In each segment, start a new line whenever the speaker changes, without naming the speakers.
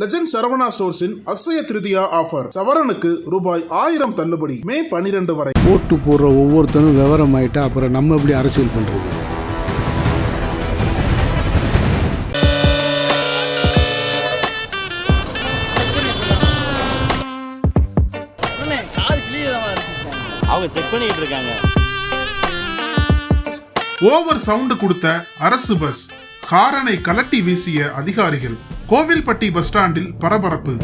Legend Saravana ஸ்டோர்ஸின் Akshaya Tritiya offer சவரனுக்கு ரூபாய் ஆயிரம் தள்ளுபடி. மே பனிரெண்டு வரை.
ஓட்டு போடுற ஒவ்வொருத்தனும் விவரம் ஆயிட்டா அப்புறம் நம்ம எப்படி அரசியல் பண்றது?
அவங்க செக் பண்ணிட்டு இருக்காங்க.
ஓவர் சவுண்ட் கொடுத்த அரசு பஸ் காரனை கலட்டி வீசிய அதிகாரிகள் கோவில்பட்டி பஸ் ஸ்டாண்டில் பரபரப்பு.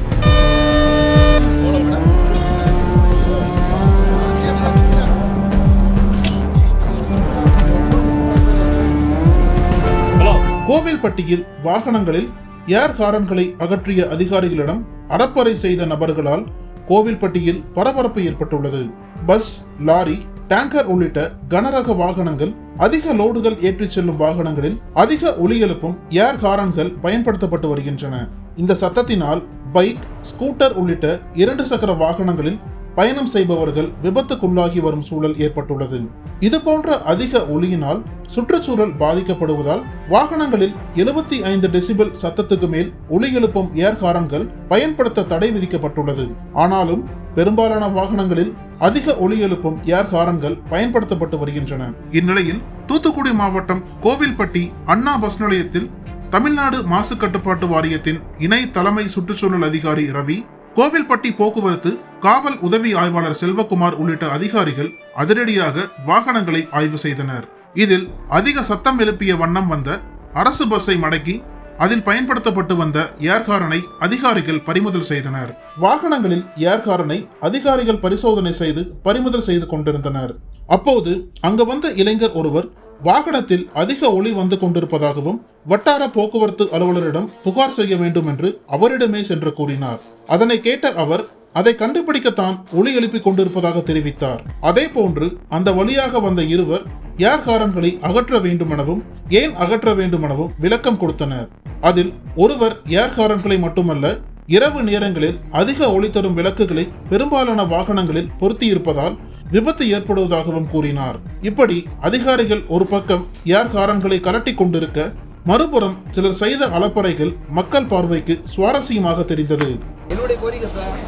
கோவில்பட்டியில் வாகனங்களில் ஏர் காரன்களை அகற்றிய அதிகாரிகளிடம் அறப்பறை செய்த நபர்களால் கோவில்பட்டியில் பரபரப்பு ஏற்பட்டுள்ளது. பஸ் லாரி டேங்கர் உள்ளிட்ட கனரக வாகனங்கள் அதிக லோடுகள் ஏற்றிச் செல்லும் வாகனங்களில் அதிக ஒலி எழுப்பும் ஏர் ஹாரன்கள் பயன்படுத்தப்பட்டு வருகின்றன. இந்த சத்தத்தினால் பைக் ஸ்கூட்டர் உள்ளிட்ட இரண்டு சக்கர வாகனங்களில் பயணம் செய்பவர்கள் விபத்துக்குள்ளாகி வரும் சூழல் ஏற்பட்டுள்ளது. இது போன்ற அதிக ஒளியினால் சுற்றுச்சூழல் பாதிக்கப்படுவதால் வாகனங்களில் எழுபத்தி ஐந்து டெசிபல் சத்தத்துக்கு மேல் ஒலி எழுப்பும் ஏர் ஹாரன்கள் பயன்படுத்த தடை விதிக்கப்பட்டுள்ளது. ஆனாலும் பெரும்பாலான வாகனங்களில் அதிக ஒலி எழுப்பும் ஏர் ஹாரன்கள் பயன்படுத்தப்பட்டு வருகின்றன. இந்நிலையில் தூத்துக்குடி மாவட்டம் கோவில்பட்டி அண்ணா பஸ் நிலையத்தில் தமிழ்நாடு மாசு கட்டுப்பாட்டு வாரியத்தின் இணை தலைமை சுற்றுச்சூழல் அதிகாரி ரவி கோவில்பட்டி போக்குவரத்து காவல் உதவி ஆய்வாளர் செல்வகுமார் உள்ளிட்ட அதிகாரிகள் அதிரடியாக வாகனங்களை ஆய்வு செய்தனர். இதில் அதிக சத்தம் எழுப்பிய வண்ணம் வந்த அரசு பஸ்ஸை மடக்கி அதில் பயன்படுத்தப்பட்டு வந்த ஏர்காரனை அதிகாரிகள் பறிமுதல் செய்தனர். வாகனங்களில் ஏர்காரனை அதிகாரிகள் பரிசோதனை செய்து பறிமுதல் செய்து கொண்டிருந்தனர். அப்போது அங்கு வந்த இளைஞர் ஒருவர் வாகனத்தில் அதிக ஒளி வந்து கொண்டிருப்பதாகவும் வட்டார போக்குவரத்து அலுவலரிடம் புகார் செய்ய வேண்டும் என்று அவரிடமே சென்று கூறினார். அதனை கேட்ட அவர் அதை கண்டுபிடிக்கத்தான் ஒளி எழுப்பிக் கொண்டிருப்பதாக தெரிவித்தார். அதே போன்று அந்த வழியாக வந்த இருவர் ஏர் காரன்களை அகற்ற வேண்டுமெனவும் ஏன் அகற்ற வேண்டுமெனவும் விளக்கம் கொடுத்தனர். அதில் ஒருவர் ஏர்காரன்களை மட்டுமல்ல இரவு நேரங்களில் அதிக ஒளி தரும் விளக்குகளை பெரும்பாலான வாகனங்களில் பொருத்தியிருப்பதால் விபத்து ஏற்படுவதாகவும் கூறினார். இப்படி அதிகாரிகள் ஒரு பக்கம் ஏர் காரன்களை கலட்டி கொண்டிருக்க மறுபுறம் சிலர் செய்த அலப்பறைகள் மக்கள் பார்வைக்கு சுவாரஸ்யமாக தெரிந்தது.
என்னுடைய கோரிக்கை சார்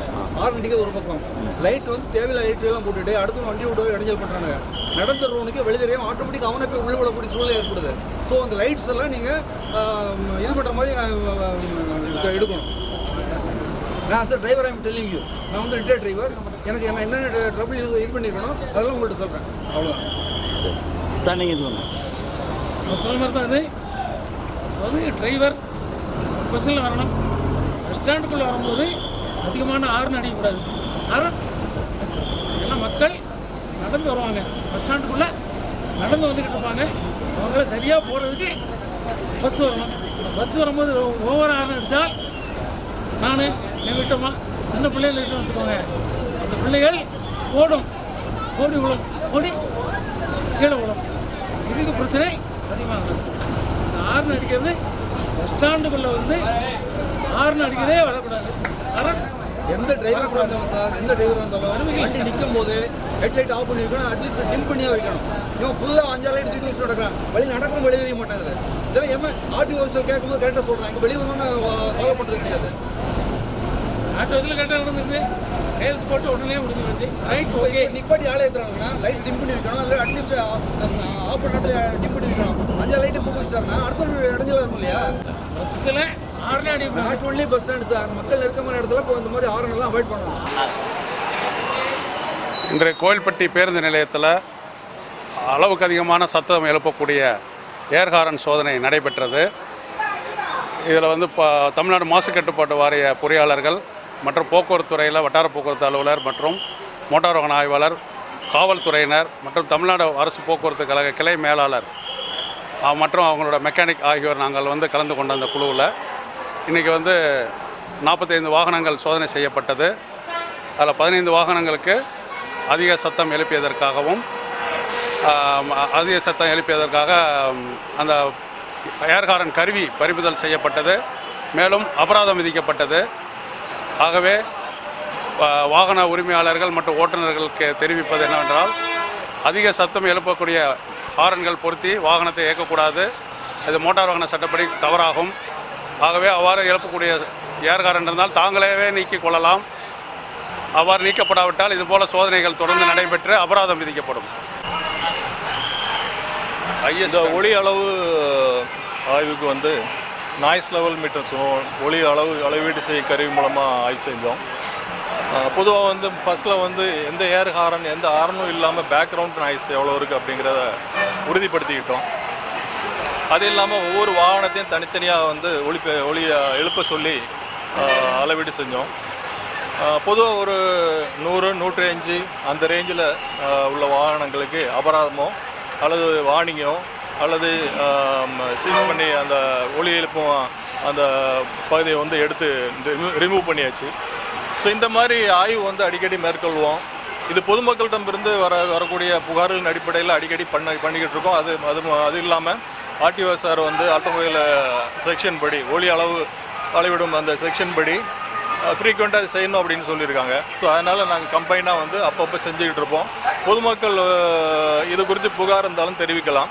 ஆறு அடிக்கிறது ஒரு பக்கம். லைட் வந்து தேவையில்லை லைட் எல்லாம் போட்டுட்டு அடுத்து வண்டி விட இடைஞ்சல் பண்ணுறாங்க ரோனுக்கு வெளியேறையும் ஆட்டோமேட்டிக் அவனை போய் உள்ள விடக்கூடிய சூழ்நிலை ஏற்படுது. ஸோ அந்த லைட்ஸ் எல்லாம் நீங்கள் இது பண்ணுற மாதிரி எடுக்கணும். நான் sir driver I'm telling you நான் வந்து ரிட்டையர் டிரைவர் எனக்கு என்ன என்னென்ன ட்ரபிள் இது பண்ணியிருக்கணும் அதெல்லாம் உங்கள்கிட்ட சொல்கிறேன் அவ்வளோதான்
சார். நீங்கள் சொல்லுங்கள்
நான் சொன்ன மாதிரி தான் இது. அதாவது டிரைவர் பஸ்ஸில் வரணும். பஸ் ஸ்டாண்டுக்குள்ளே வரும்போது அதிகமான ஆர்ன் அடிக்கக்கூடாது. ஆர்ன் ஏன்னா மக்கள் நடந்து வருவாங்க. பஸ் ஸ்டாண்டுக்குள்ளே நடந்து வந்துக்கிட்டு இருப்பாங்க. அவங்கள சரியாக போகிறதுக்கு பஸ் வரணும். பஸ் வரும்போது ஓவர் ஆர்ன் அடித்தால் நான் என் விட்டோமா சின்ன பிள்ளைகள் இருக்கணும்னு வச்சுக்கோங்க. அந்த பிள்ளைகள் ஓடும். ஓடி விழும் ஓடி கீழே விழும் இதுக்கு பிரச்சனை அதிகமாக இந்த ஆர்ன் அடிக்கிறது பஸ் ஸ்டாண்டுக்குள்ளே வந்து ஆர்ன் அடிக்கிறதே வரக்கூடாது. கரண்ட்
எந்த டிரைவர் இருந்தாலும் சார் எந்த டிரைவர் இருந்தாலும் வண்டி நிற்கும் போது ஹெட்லைட் ஆஃப் பண்ணி வைக்கணும் அட்லீஸ்ட் டிம் பண்ணியாக வைக்கணும். இவன் ஃபுல்லாக அஞ்சாறு லைட் தூக்கி வச்சுட்டு நடக்கிறான் வழி நடக்கணும் வெளியே தெரிய மாட்டாங்க இதெல்லாம் ஏமா ஆர்டி ஆஃபீஸர் கேட்கும்போது கரெக்டாக சொல்கிறாங்க இங்கே வெளியே வந்தோன்னா ஃபாலோ பண்ணுறது கிடையாது.
ஆட்டோ வயசில் கரெக்டாக நடந்துருது. கையெழுத்து போட்டு உடனே முடிஞ்சு வச்சு ரைட் ஓகே
நிப்பாட்டி ஆளே ஏற்றுறாங்கன்னா லைட் டிம் பண்ணி வைக்கணும். இல்லை அட்லீஸ்ட் ஆஃப் பண்ணிட்டு டிம் பண்ணி வைக்கணும். அஞ்சாறு லைட்டு போட்டு வச்சுட்டாங்கன்னா அடுத்த இடைஞ்சலாக இருக்கும் இல்லையா?
பஸ்ஸில் ஆர்னே அடிக்கூடாது
not only bus stand sir மக்கள் நெருக்கமான இடத்துல இப்போ இந்த மாதிரி ஆரணெல்லாம் அவாய்ட் பண்ணணும்
இன்றைய கோயில்பட்டி பேருந்து நிலையத்தில் அளவுக்கு அதிகமான சத்தம் எழுப்பக்கூடிய ஏர்ஹாரன் சோதனை நடைபெற்றது. இதில் வந்து இப்போ தமிழ்நாடு மாசு கட்டுப்பாட்டு வாரிய பொறியாளர்கள் மற்றும் போக்குவரத்து துறையில் வட்டார போக்குவரத்து அலுவலர் மற்றும் மோட்டார் வாகன ஆய்வாளர் காவல்துறையினர் மற்றும் தமிழ்நாடு அரசு போக்குவரத்து கழக கிளை மேலாளர் மற்றும் அவங்களோட மெக்கானிக் ஆகியோர் நாங்கள் வந்து கலந்து கொண்ட அந்த குழுவில் இன்றைக்கி வந்து நாற்பத்தைந்து வாகனங்கள் சோதனை செய்யப்பட்டது. அதில் பதினைந்து வாகனங்களுக்கு அதிக சத்தம் எழுப்பியதற்காகவும் அதிக சத்தம் எழுப்பியதற்காக அந்த ஏர்காரன் கருவி பறிமுதல் செய்யப்பட்டது. மேலும் அபராதம் விதிக்கப்பட்டது. ஆகவே வாகன உரிமையாளர்கள் மற்றும் ஓட்டுநர்களுக்கு தெரிவிப்பது என்னவென்றால் அதிக சத்தம் எழுப்பக்கூடிய ஹாரன்கள் பொருத்தி வாகனத்தை இயக்கக்கூடாது. இது மோட்டார் வாகன சட்டப்படி தவறாகும். ஆகவே அவ்வாறு எழுப்பக்கூடிய ஏர்காரன் இருந்தால் தாங்களே நீக்கிக் கொள்ளலாம். அவ்வாறு நீக்கப்படாவிட்டால் இதுபோல சோதனைகள் தொடர்ந்து நடைபெற்று அபராதம் விதிக்கப்படும்.
ஐயா ஒளி அளவு ஆய்வுக்கு வந்து நாய்ஸ் லெவல் மீட்டர் ஒளி அளவு அளவீடு செய்ய கருவி மூலமாக ஆய்வு செஞ்சோம் பொதுவாக வந்து ஃபஸ்ட்டில் வந்து எந்த ஏர் ஹாரன் எந்த ஹாரனும் இல்லாமல் பேக்ரவுண்ட் நாய்ஸ் எவ்வளோ இருக்குது அப்படிங்கிறத உறுதிப்படுத்திக்கிட்டோம். அது இல்லாமல் ஒவ்வொரு வாகனத்தையும் தனித்தனியாக வந்து ஒளி ஒளி எழுப்ப சொல்லி அளவீடு செஞ்சோம். பொதுவாக ஒரு நூறு நூற்றி அஞ்சு அந்த ரேஞ்சில் உள்ள வாகனங்களுக்கு அபராதமோ அல்லது வார்னிங்கோ அல்லது சீஸ் பண்ணி அந்த ஒளி எழுப்பும் அந்த பகுதியை வந்து எடுத்து ரிமூவ் பண்ணியாச்சு. ஸோ இந்த மாதிரி ஆய்வு வந்து அடிக்கடி மேற்கொள்வோம். இது பொதுமக்களிடமிருந்து வர வரக்கூடிய புகார்களின் அடிப்படையில் அடிக்கடி பண்ண பண்ணிக்கிட்டு இருக்கோம். அது அது அது இல்லாமல் ஆர்டிஓ சார் வந்து ஆட்டோமொபைல் செக்ஷன் படி ஒளி அளவு அளவிடும் அந்த செக்ஷன் படி ஃப்ரீக்வெண்ட்டாக செய்யணும் அப்படின்னு சொல்லியிருக்காங்க. ஸோ அதனால் நாங்கள் கம்பைனாக வந்து அப்பப்போ செஞ்சுக்கிட்டு இருப்போம். பொதுமக்கள் இது குறித்து புகார் இருந்தாலும் தெரிவிக்கலாம்.